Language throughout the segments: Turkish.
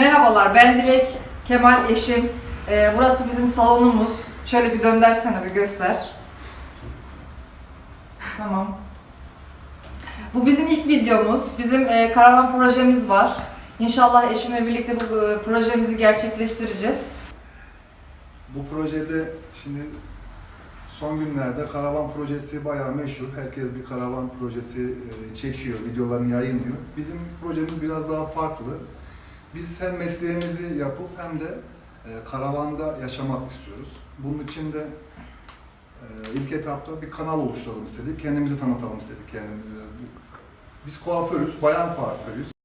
Merhabalar, ben Dilek, Kemal eşim. Ee, burası bizim salonumuz. Şöyle bir döndersene bir göster. Tamam. Bu bizim ilk videomuz. Bizim e, karavan projemiz var. İnşallah eşimle birlikte bu e, projemizi gerçekleştireceğiz. Bu projede şimdi son günlerde karavan projesi bayağı meşhur. Herkes bir karavan projesi e, çekiyor, videolarını yayınlıyor. Bizim projemiz biraz daha farklı. Biz hem mesleğimizi yapıp hem de e, karavanda yaşamak istiyoruz. Bunun için de e, ilk etapta bir kanal oluşturalım istedik. Kendimizi tanıtalım istedik kendimize. Biz kuaförüz, bayan kuaförüyüz.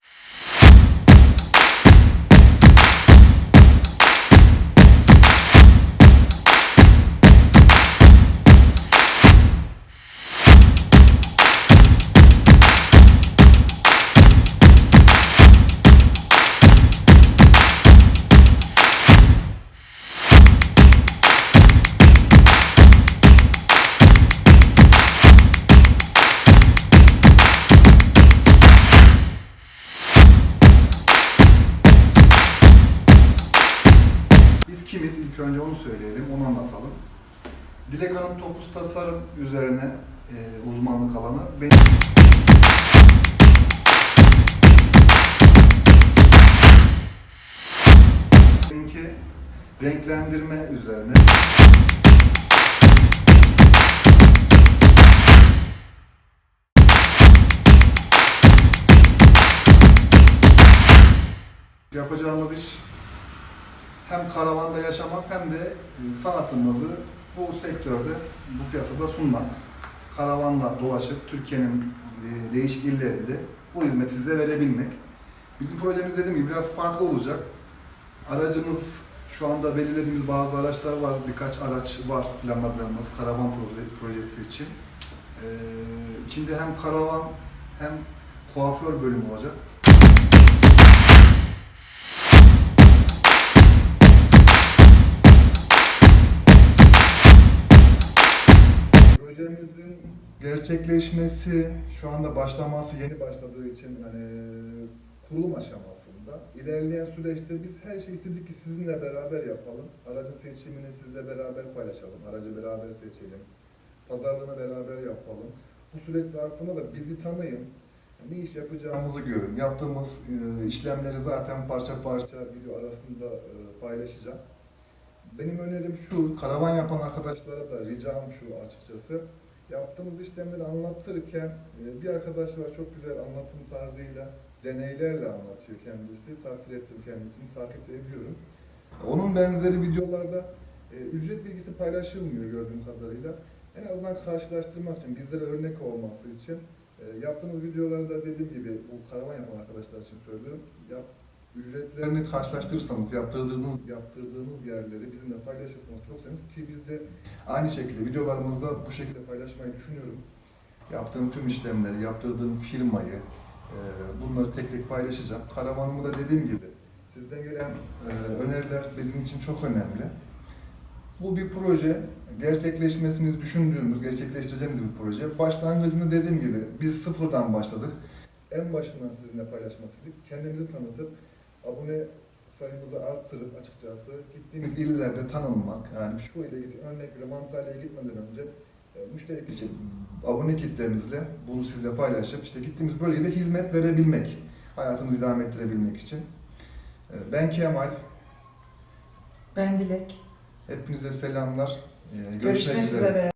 Biz kimiz? İlk önce onu söyleyelim, onu anlatalım. Dilek Hanım topuz tasarım üzerine e, uzmanlık alanı. Benim benimki renklendirme üzerine. Yapacağımız iş hem karavanda yaşamak hem de sanatımızı bu sektörde, bu piyasada sunmak. Karavanla dolaşıp Türkiye'nin e, değişik illerinde bu hizmeti size verebilmek. Bizim projemiz dediğim gibi biraz farklı olacak. Aracımız şu anda belirlediğimiz bazı araçlar var. Birkaç araç var planladığımız karavan proje- projesi için. Ee, içinde hem karavan hem kuaför bölümü olacak. Gerçekleşmesi, şu anda başlaması yeni başladığı için hani kurulum aşamasında. İlerleyen süreçte biz her şeyi istedik ki sizinle beraber yapalım. Aracın seçimini sizle beraber paylaşalım. Aracı beraber seçelim. Pazarlığını beraber yapalım. Bu süreç zarfında da bizi tanıyın. Ne iş yapacağımızı görün. Yaptığımız e, işlemleri zaten parça parça video arasında e, paylaşacağım. Benim önerim şu, karavan yapan arkadaşlara da ricam şu açıkçası. Yaptığımız işlemleri anlatırken e, bir arkadaş var çok güzel anlatım tarzıyla, deneylerle anlatıyor kendisi. Takdir ettim kendisini, takip ediyorum. Onun benzeri videolarda e, ücret bilgisi paylaşılmıyor gördüğüm kadarıyla. En azından karşılaştırmak için, bizlere örnek olması için e, yaptığımız videolarda dediğim gibi bu karavan yapan arkadaşlar için söylüyorum. Yap, ücretlerini karşılaştırırsanız, yaptırdığınız, yaptırdığınız yerleri bizimle paylaşırsanız çok seviniriz ki biz de aynı şekilde videolarımızda bu şekilde paylaşmayı düşünüyorum. Yaptığım tüm işlemleri, yaptırdığım firmayı, e, bunları tek tek paylaşacağım. Karavanımı da dediğim gibi sizden gelen e, öneriler bizim için çok önemli. Bu bir proje, gerçekleşmesini düşündüğümüz, gerçekleştireceğimiz bir proje. Başlangıcında dediğim gibi biz sıfırdan başladık. En başından sizinle paylaşmak istedik. Kendimizi tanıtıp, abone sayımızı arttırıp açıkçası gittiğimiz illerde tanınmak. Yani şu ile örnek veriyorum Antalya'ya gitmeden önce e, müşteri için abone kitlemizle bunu sizle paylaşıp işte gittiğimiz bölgede hizmet verebilmek, hayatımızı idame ettirebilmek için. E, Ben Kemal, Ben Dilek. hepinize selamlar. E, Görüşmek üzere.